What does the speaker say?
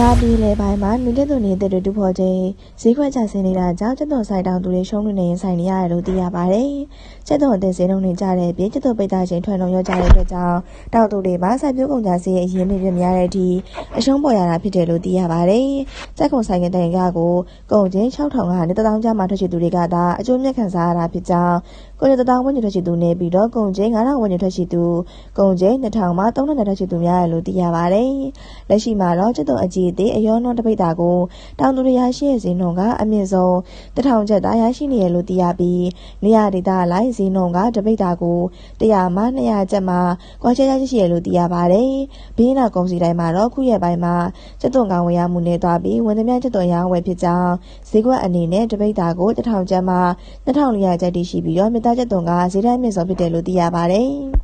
မာပြည်လေပိုင်းမှာနူတက်သူနေတဲ့တွေတူဖော်ချင်းဈေးခွက်ချဆင်းနေတာကြောင့်ကျက်တော်ဆိုင်တောင်သူတွေရှုံးနေနေရင်ဆိုင်နေရတယ်လို့သိရပါတယ်။ကျက်တော်အသက်ဈေးနှုန်းတွေကျတဲ့အပြင်ကျက်တော်ပိတ်သားချင်းထွန်လုံးရောကြတဲ့အတွက်ကြောင့်တောင်သူတွေမှာစိုက်ပျိုးကုန်ကြစည်အရင်မြင့်ပြများတဲ့အထိအရှုံးပေါ်ရတာဖြစ်တယ်လို့သိရပါတယ်။ကျက်ကုန်ဆိုင်ကတိုင်ကကိုကုန်ချင်း6000ကနေ1000ကျပ်မှထွက်ချသူတွေကသာအကျိုးမြတ်ခံစားရတာဖြစ်ကြောင်းကိုရ1000ဝန်းကျင်ထွက်ချသူနေပြီးတော့ကုန်ချင်း9000ဝန်းကျင်ထွက်ချသူကုန်ချင်း2000မှ3000ထွက်ချသူများတယ်လို့သိရပါတယ်။လက်ရှိမှာတော့ကျက်တော်အကြီးအသေးအယောနှုန်းတစ်ပိတ်တာကိုတောင်သူတွေရရှိရဲ့ဈေးနှုန်းကအမြင့်ဆုံးတစ်ထောင်ကျပ်သားရရှိနေရလို့သိရပြီးနေရာဒေသလိုက်ဈေးနှုန်းကတစ်ပိတ်တာကို100မှ200ကျပ်မှကွာခြားခြားရှိရလို့သိရပါတယ်။ဘင်းနာကုန်စည်တိုင်းမှာတော့ခုရက်ပိုင်းမှာကျက်သွန်ကောင်ဝယ်ရမှုနေသွားပြီးဝန်သမျှကျက်သွန်ရောင်းဝယ်ဖြစ်ကြောင်းဈေးကွက်အနေနဲ့တစ်ပိတ်တာကို1000ကျပ်မှ2400ကျပ်တိရှိပြီးတော့မြတ်သားကျက်သွန်ကဈေးတန်းအမြင့်ဆုံးဖြစ်တယ်လို့သိရပါတယ်။